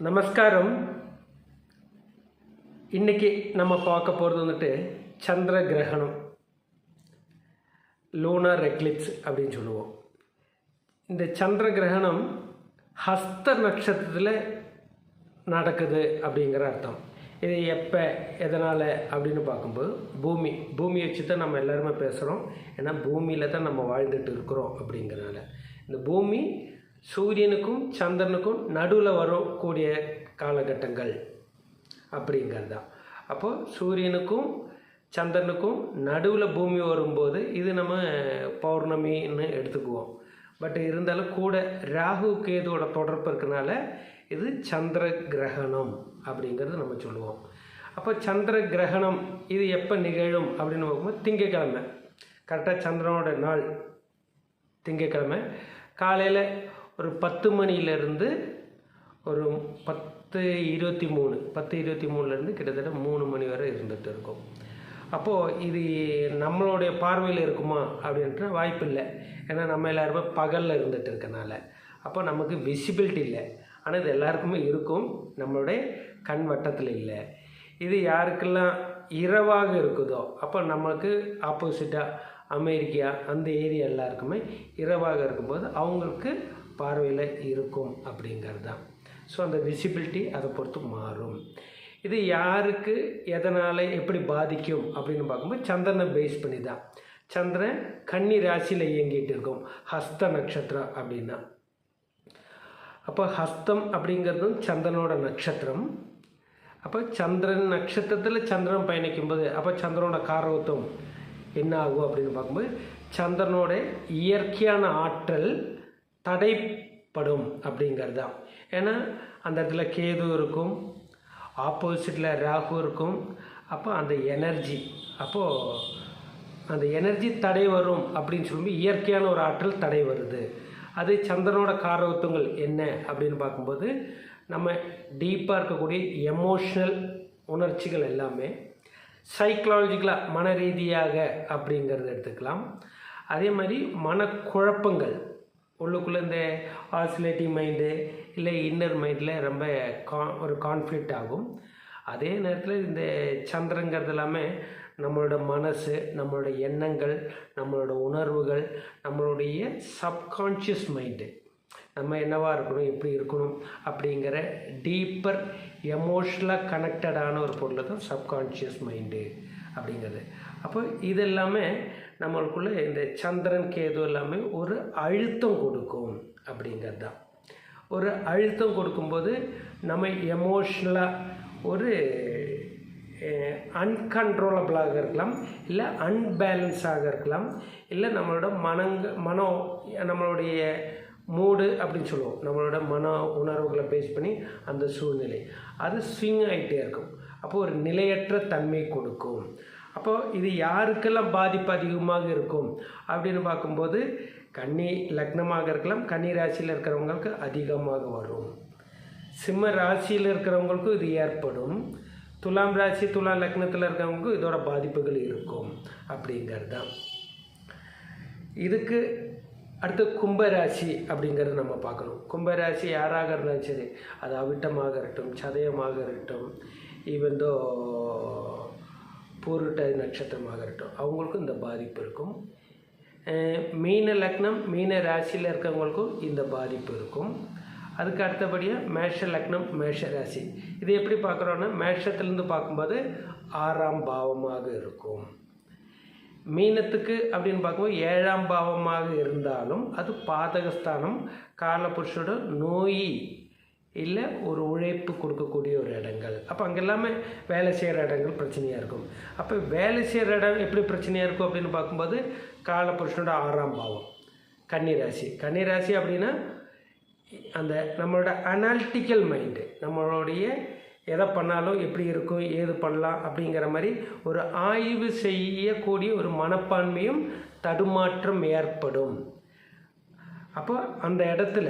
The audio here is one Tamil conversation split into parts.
நமஸ்காரம். இன்னைக்கு நம்ம பார்க்க போகிறது வந்துட்டு சந்திர கிரகணம். லூனார் எக்லிப்ஸ் அப்படின்னு சொல்லுவோம். இந்த சந்திர கிரகணம் ஹஸ்த நட்சத்திரத்தில் நடக்குது அப்படிங்கிற அர்த்தம். இது எப்போ எதனால் அப்படின்னு பார்க்கும்போது பூமி பூமி வச்சு தான் நம்ம எல்லாருமே பேசுகிறோம் ஏன்னா பூமியில் தான் நம்ம வாழ்ந்துட்டு இருக்கிறோம் அப்படிங்கிறனால இந்த பூமி சூரியனுக்கும் சந்திரனுக்கும் நடுவில் வரக்கூடிய காலகட்டங்கள் அப்படிங்கிறது. தான் அப்போது சூரியனுக்கும் சந்திரனுக்கும் நடுவில் பூமி வரும்போது இது நம்ம பௌர்ணமின்னு எடுத்துக்குவோம். பட் இருந்தாலும் கூட ராகு கேதுவோட தொடர்பு இருக்கனால இது சந்திர கிரகணம் அப்படிங்கிறது நம்ம சொல்லுவோம். அப்போ சந்திர கிரகணம் இது எப்போ நிகழும் அப்படின்னு பார்க்கும்போது திங்கக்கிழமை கரெக்டாக சந்திரனோட நாள் திங்கக்கிழமை காலையில் ஒரு பத்து மணிலேருந்து ஒரு பத்து இருபத்தி மூணு பத்து இருபத்தி மூணுலேருந்து கிட்டத்தட்ட மூணு மணி வரை இருந்துகிட்டு இருக்கும். அப்போது இது நம்மளுடைய பார்வையில் இருக்குமா அப்படின்ற வாய்ப்பு இல்லை ஏன்னா நம்ம எல்லாருமே பகலில் இருந்துகிட்டு இருக்கனால. அப்போ நமக்கு விசிபிலிட்டி இல்லை. ஆனால் இது எல்லாருக்குமே இருக்கும். நம்மளுடைய கண் வட்டத்தில் இல்லை. இது யாருக்கெல்லாம் இரவாக இருக்குதோ அப்போ நமக்கு ஆப்போசிட்டாக அமெரிக்கா அந்த ஏரியா எல்லாருக்குமே இரவாக இருக்கும்போது அவங்களுக்கு பார்வையில் இருக்கும் அப்படிங்கிறது தான் ஸோ அந்த விசிபிலிட்டி அதை பொறுத்து மாறும். இது யாருக்கு எதனால் எப்படி பாதிக்கும் அப்படின்னு பார்க்கும்போது சந்திரனை பேஸ் பண்ணி தான் சந்திரன் கன்னி ராசியில் இயங்கிட்டு இருக்கும். ஹஸ்த நட்சத்திரம் அப்படின்னா. அப்போ ஹஸ்தம் அப்படிங்கிறதும் சந்திரனோட நட்சத்திரம். அப்போ சந்திரன் நட்சத்திரத்தில் சந்திரன் பயணிக்கும்போது அப்போ சந்திரனோட காரவத்துவம் என்ன ஆகும் அப்படின்னு பார்க்கும்போது சந்திரனோட இயற்கையான ஆற்றல் தடைப்படும் அப்படிங்கிறது தான் ஏன்னா அந்த இடத்துல கேது இருக்கும் ஆப்போசிட்டில் ராகு இருக்கும் அப்போ அந்த எனர்ஜி அப்போது அந்த எனர்ஜி தடை வரும் அப்படின்னு சொல்லி இயற்கையான ஒரு ஆற்றல் தடை வருது. அது சந்திரனோட காரகத்துவங்கள் என்ன அப்படின்னு பார்க்கும்போது நம்ம டீப்பாக இருக்கக்கூடிய எமோஷ்னல் உணர்ச்சிகள் எல்லாமே சைக்கலாஜிக்கலாக மன ரீதியாக அப்படிங்கிறத எடுத்துக்கலாம். அதே மாதிரி மனக்குழப்பங்கள் உள்ளுக்குள்ளே இந்த ஆசிலேட்டிவ் மைண்டு இல்லை இன்னர் மைண்டில் ரொம்ப கா ஒரு கான்ஃப்ளிக்ட் ஆகும். அதே நேரத்தில் இந்த சந்திரங்கிறது எல்லாமே நம்மளோட மனசு நம்மளோட எண்ணங்கள் நம்மளோட உணர்வுகள் நம்மளுடைய சப்கான்ஷியஸ் மைண்டு நம்ம என்னவாக இருக்கணும் எப்படி இருக்கணும் அப்படிங்கிற டீப்பர் எமோஷ்னலாக கனெக்டடான ஒரு பொருள் தான் சப்கான்ஷியஸ் மைண்டு அப்படிங்கிறது. அப்போ இதெல்லாமே நம்மளுக்குள்ளே இந்த சந்திரன் கேது எல்லாமே ஒரு அழுத்தம் கொடுக்கும் அப்படிங்கிறது தான் ஒரு அழுத்தம் கொடுக்கும்போது நம்ம எமோஷ்னலாக ஒரு அன்கண்ட்ரோலபிளாக இருக்கலாம் இல்லை அன்பேலன்ஸாக இருக்கலாம் இல்லை நம்மளோட மனங்க மனம் நம்மளுடைய மூடு அப்படின்னு சொல்லுவோம். நம்மளோட மன உணர்வுகளை பேஸ் பண்ணி அந்த சூழ்நிலை. அது ஸ்விங் ஆகிட்டே இருக்கும். அப்போ ஒரு நிலையற்ற தன்மை கொடுக்கும். அப்போது இது யாருக்கெல்லாம் பாதிப்பு அதிகமாக இருக்கும் அப்படின்னு பார்க்கும்போது கன்னி லக்னமாக இருக்கலாம் கன்னி ராசியில் இருக்கிறவங்களுக்கு அதிகமாக வரும். சிம்ம ராசியில் இருக்கிறவங்களுக்கும் இது ஏற்படும். துலாம் ராசி துலாம் லக்னத்தில் இருக்கிறவங்களுக்கும் இதோட பாதிப்புகள் இருக்கும் அப்படிங்கிறது. தான் இதுக்கு அடுத்து கும்பராசி அப்படிங்கிறது நம்ம பார்க்கணும். கும்பராசி யாராக இருந்தாலும் சரி அது அவிட்டமாக இருக்கட்டும் சதயமாக இருக்கட்டும் ஈவன் தோ நட்சத்திரமாக இருக்கட்டும் அவங்களுக்கும் இந்த பாதிப்பு இருக்கும். மீன லக்னம் மீன ராசியில் இருக்கிறவங்களுக்கும் இந்த பாதிப்பு இருக்கும். அதுக்கு அடுத்தபடியாக மேஷ லக்னம் மேஷ ராசி. இது எப்படி பார்க்குறோன்னா மேஷத்துலேருந்து பார்க்கும்போது ஆறாம் பாவமாக இருக்கும். மீனத்துக்கு அப்படின்னு பார்க்கும்போது ஏழாம் பாவமாக இருந்தாலும் அது பாதகஸ்தானம் காலபுருஷோட நோய் இல்லை ஒரு உழைப்பு கொடுக்கக்கூடிய ஒரு இடங்கள். அப்போ அங்கே எல்லாமே வேலை செய்கிற இடங்கள் பிரச்சனையாக இருக்கும். அப்போ வேலை செய்கிற இடம் எப்படி பிரச்சனையாக இருக்கும் அப்படின்னு பார்க்கும்போது காலபுருஷனோட ஆறாம் பாவம் கன்னிராசி. கன்னிராசி அப்படின்னா அந்த நம்மளோட அனாலிட்டிக்கல் மைண்டு நம்மளுடைய எதை பண்ணாலும் எப்படி இருக்கும் ஏது பண்ணலாம் அப்படிங்கிற மாதிரி ஒரு ஆய்வு செய்யக்கூடிய ஒரு மனப்பான்மையும் தடுமாற்றம் ஏற்படும். அப்போ அந்த இடத்துல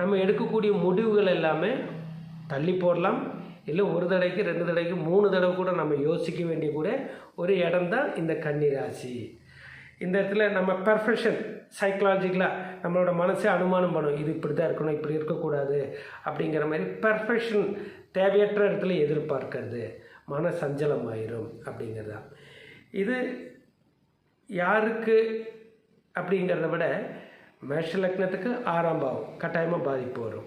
நம்ம எடுக்கக்கூடிய முடிவுகள் எல்லாமே தள்ளி போடலாம். இல்லை ஒரு தடவைக்கு ரெண்டு தடவைக்கு மூணு தடவை கூட நம்ம யோசிக்க வேண்டிய கூட ஒரு இடம் தான் இந்த கன்னிராசி. இந்த இடத்துல நம்ம பெர்ஃபெக்ஷன் சைக்கலாஜிக்கலாக நம்மளோட மனசே அனுமானம் பண்ணும். இது இப்படி தான் இருக்கணும் இப்படி இருக்கக்கூடாது அப்படிங்கிற மாதிரி பெர்ஃபெக்ஷன் தேவையற்ற இடத்துல எதிர்பார்க்கறது. மன சஞ்சலமாயிரும் அப்படிங்கிறது. தான் இது யாருக்கு அப்படிங்கிறத விட மேஷ லக்னத்துக்கு ஆறாம் பாவம் கட்டாயமாக பாதிப்பு வரும்.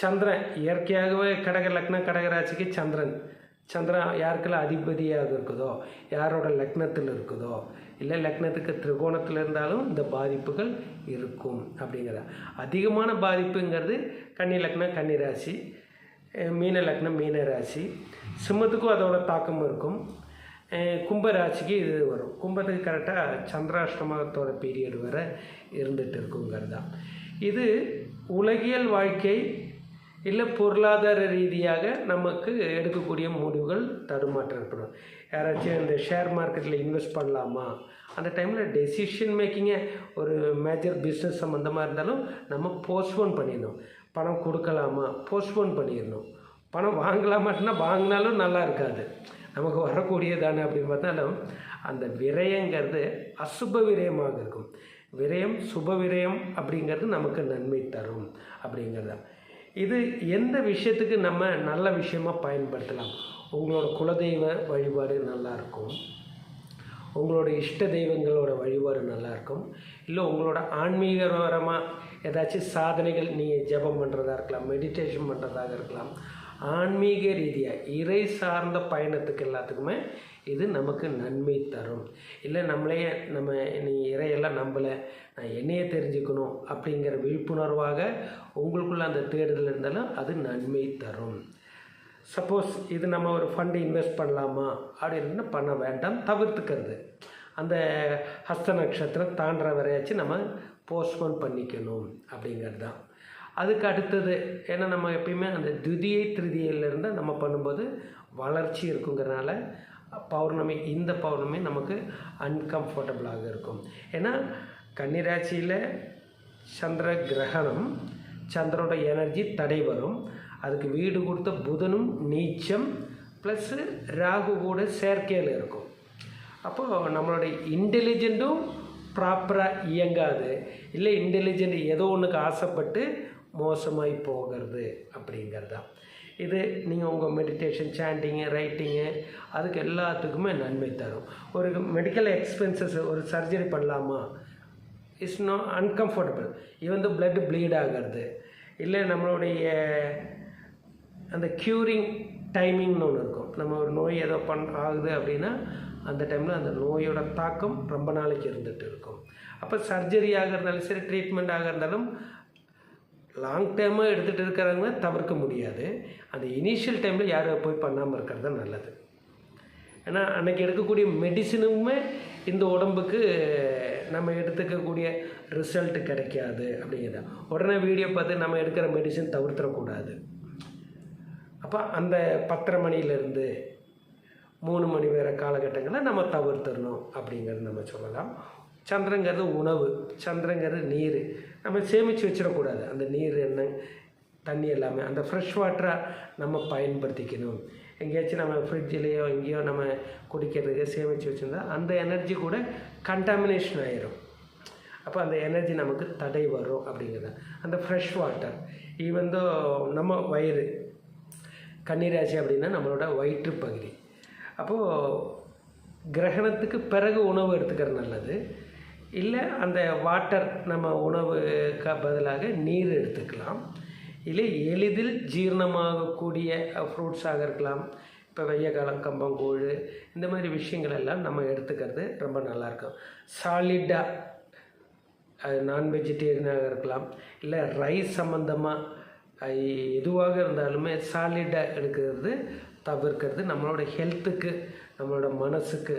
சந்திரன் இயற்கையாகவே கடக லக்னம் கடகராசிக்கு சந்திரன். சந்திரன் யாருக்கெல்லாம் அதிபதியாக இருக்குதோ யாரோட லக்னத்தில் இருக்குதோ இல்லை லக்னத்துக்கு திரிகோணத்தில் இருந்தாலும் இந்த பாதிப்புகள் இருக்கும் அப்படிங்கிற அதிகமான பாதிப்புங்கிறது கன்னி லக்னம் கன்னி ராசி மீன லக்னம் மீன ராசி. சிம்மத்துக்கும் அதோட தாக்கம் இருக்கும். கும்பராசிக்கு இது வரும் கும்பத்துக்கு கரெக்டாக சந்திராஷ்டமத்தோட பீரியட் வர இருந்துகிட்டு இருக்குங்கிறது தான் இது உலகியல் வாழ்க்கை இல்லை பொருளாதார ரீதியாக நமக்கு எடுக்கக்கூடிய முடிவுகள் தடுமாற்றம் ஏற்படும் யாராச்சும் இந்த ஷேர் மார்க்கெட்டில் இன்வெஸ்ட் பண்ணலாமா அந்த டைமில் டெசிஷன் மேக்கிங்கை ஒரு மேஜர் பிஸ்னஸ் சம்மந்தமாக இருந்தாலும் நம்ம போஸ்ட்போன் பண்ணிடணும் பணம் கொடுக்கலாமா போஸ்ட்போன் பண்ணிடணும் பணம் வாங்கலாமாட்டினா வாங்கினாலும் நல்லா இருக்காது நமக்கு வரக்கூடியதானே அப்படின்னு பார்த்தாலும் அந்த விரயங்கிறது அசுப விரயமாக இருக்கும். விரயம் சுப விரயம் அப்படிங்கிறது நமக்கு நன்மை தரும் அப்படிங்கிறது. இது எந்த விஷயத்துக்கு நம்ம நல்ல விஷயமாக பயன்படுத்தலாம்? உங்களோட குலதெய்வ வழிபாடு நல்லாயிருக்கும் உங்களோட இஷ்ட தெய்வங்களோட வழிபாடு நல்லாயிருக்கும் இல்லை உங்களோட ஆன்மீகபரமாக ஏதாச்சும் சாதனைகள் நீங்கள் ஜெபம் பண்ணுறதா இருக்கலாம் மெடிடேஷன் பண்ணுறதாக இருக்கலாம் ஆன்மீக ரீதியாக இறை சார்ந்த பயணத்துக்கு எல்லாத்துக்குமே இது நமக்கு நன்மை தரும். இல்லை நம்மளே நம்ம நீ இறையெல்லாம் நம்பலை நான் என்னையே தெரிஞ்சுக்கணும் அப்படிங்கிற விழிப்புணர்வாக உங்களுக்குள்ள அந்த தேடுதல் இருந்தாலும் அது நன்மை தரும். சப்போஸ் இது நம்ம ஒரு ஃபண்டு இன்வெஸ்ட் பண்ணலாமா? அப்படின்னு பண்ண வேண்டாம் தவிர்த்துக்கிறது. அந்த ஹஸ்த நட்சத்திரம் தாண்டுற வரையாச்சும் நம்ம போஸ்ட்போன் பண்ணிக்கணும் அப்படிங்கிறது தான் அதுக்கு அடுத்தது ஏன்னா நம்ம எப்பயுமே அந்த துதியை திருதியிலிருந்து நம்ம பண்ணும்போது வளர்ச்சி இருக்குங்கிறனால பௌர்ணமி இந்த பௌர்ணமி நமக்கு அன்கம்ஃபர்டபுளாக இருக்கும். ஏன்னா கன்னிராசியில் சந்திர கிரகணம் சந்திரோட எனர்ஜி தடை வரும். அதுக்கு வீடு கொடுத்த புதனும் நீச்சம் ப்ளஸ்ஸு ராகு கூட செயற்கையில் இருக்கும். அப்போது நம்மளுடைய இன்டெலிஜெண்ட்டும் ப்ராப்பராக இயங்காது. இல்லை இன்டெலிஜென்ட் ஏதோ ஒன்றுக்கு ஆசைப்பட்டு மோசமாகி போகிறது அப்படிங்கிறது. தான் இது நீங்கள் உங்கள் மெடிடேஷன் சாண்டிங்கு ரைட்டிங்கு அதுக்கு எல்லாத்துக்குமே நன்மை தரும். ஒரு மெடிக்கல் எக்ஸ்பென்சஸ் ஒரு சர்ஜரி பண்ணலாமா? இட்ஸ் நோ அன்கம்ஃபர்டபுள் இது வந்து பிளட் ப்ளீட் ஆகிறது. இல்லை நம்மளுடைய அந்த க்யூரிங் டைமிங்னு ஒன்று இருக்கும். நம்ம ஒரு நோய் ஏதோ பண் ஆகுது அப்படின்னா அந்த டைமில் அந்த நோயோட தாக்கம் ரொம்ப நாளைக்கு இருந்துகிட்டு இருக்கும். அப்போ சர்ஜரி ஆக சரி ட்ரீட்மெண்ட் ஆக லாங் டேர்மாக எடுத்துகிட்டு இருக்கிறவங்க தவிர்க்க முடியாது. அந்த இனிஷியல் டைமில் யாரும் போய் பண்ணாமல் இருக்கிறது தான் நல்லது. ஏன்னா அன்றைக்கி எடுக்கக்கூடிய மெடிசினுமே இந்த உடம்புக்கு நம்ம எடுத்துக்கக்கூடிய ரிசல்ட் கிடைக்காது அப்படிங்கிறது. உடனே வீடியோ பார்த்து நம்ம எடுக்கிற மெடிசின் தவிர்த்துடக்கூடாது அப்போ அந்த பத்தரை மணிலேருந்து மூணு மணி வேற காலகட்டங்களில் நம்ம தவிர்த்துடணும் அப்படிங்கிறது நம்ம சொல்லலாம். சந்திரங்கிறது உணவு சந்திரங்கிறது நீர். நம்ம சேமித்து வச்சிடக்கூடாது. அந்த நீர் என்ன தண்ணி எல்லாமே. அந்த ஃப்ரெஷ் வாட்டராக நம்ம பயன்படுத்திக்கணும். எங்கேயாச்சும் நம்ம ஃப்ரிட்ஜிலேயோ எங்கேயோ நம்ம குடிக்கிறதுக்கு சேமித்து வச்சுருந்தா அந்த எனர்ஜி கூட கண்டாமினேஷன் ஆயிரும். அப்போ அந்த எனர்ஜி நமக்கு தடை வரும் அப்படிங்கிறது. அந்த ஃப்ரெஷ் வாட்டர் ஈவந்தோ நம்ம வயிறு கன்னிராசி அப்படின்னா நம்மளோட வயிற்று பகுதி. அப்போது கிரகணத்துக்கு பிறகு உணவு எடுத்துக்கிறது நல்லது. இல்லை அந்த வாட்டர் நம்ம உணவுக்கு பதிலாக நீர் எடுத்துக்கலாம். இல்லை எளிதில் ஜீரணமாகக்கூடிய ஃப்ரூட்ஸாக இருக்கலாம். இப்போ வெய்ய காலம் கம்பங்கூழ் இந்த மாதிரி விஷயங்கள் எல்லாம் நம்ம எடுத்துக்கிறது ரொம்ப நல்லாயிருக்கும் சாலிடாக அது நான் வெஜிடேரியனாக இருக்கலாம். இல்லை ரைஸ் சம்மந்தமாக எதுவாக இருந்தாலுமே சாலிடாக எடுக்கிறது தவிர்க்கிறது நம்மளோட ஹெல்த்துக்கு நம்மளோட மனசுக்கு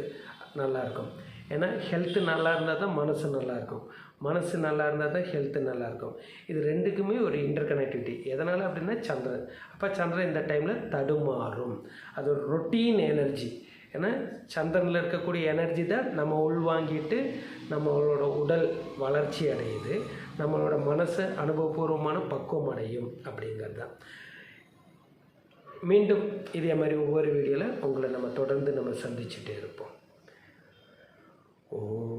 நல்லாயிருக்கும் ஏன்னா ஹெல்த்து நல்லா இருந்தால் தான் மனசு நல்லாயிருக்கும் மனசு நல்லா இருந்தால் தான் ஹெல்த்து நல்லாயிருக்கும் இது ரெண்டுக்குமே ஒரு இன்டர் கனெக்டிவிட்டி எதனால் அப்படின்னா சந்திரன். அப்போ சந்திரன் இந்த டைமில் தடுமாறும். அது ஒரு ரொட்டீன் எனர்ஜி ஏன்னா சந்திரனில் இருக்கக்கூடிய எனர்ஜி தான் நம்ம உள்வாங்கிட்டு நம்மளோட உடல் வளர்ச்சி அடையுது. நம்மளோட மனசு அனுபவபூர்வமான பக்குவம் அடையும் அப்படிங்கிறது தான். மீண்டும் இதே மாதிரி ஒவ்வொரு வீடியோவில் உங்களை நம்ம தொடர்ந்து நம்ம சந்திச்சுட்டே இருப்போம். Oh.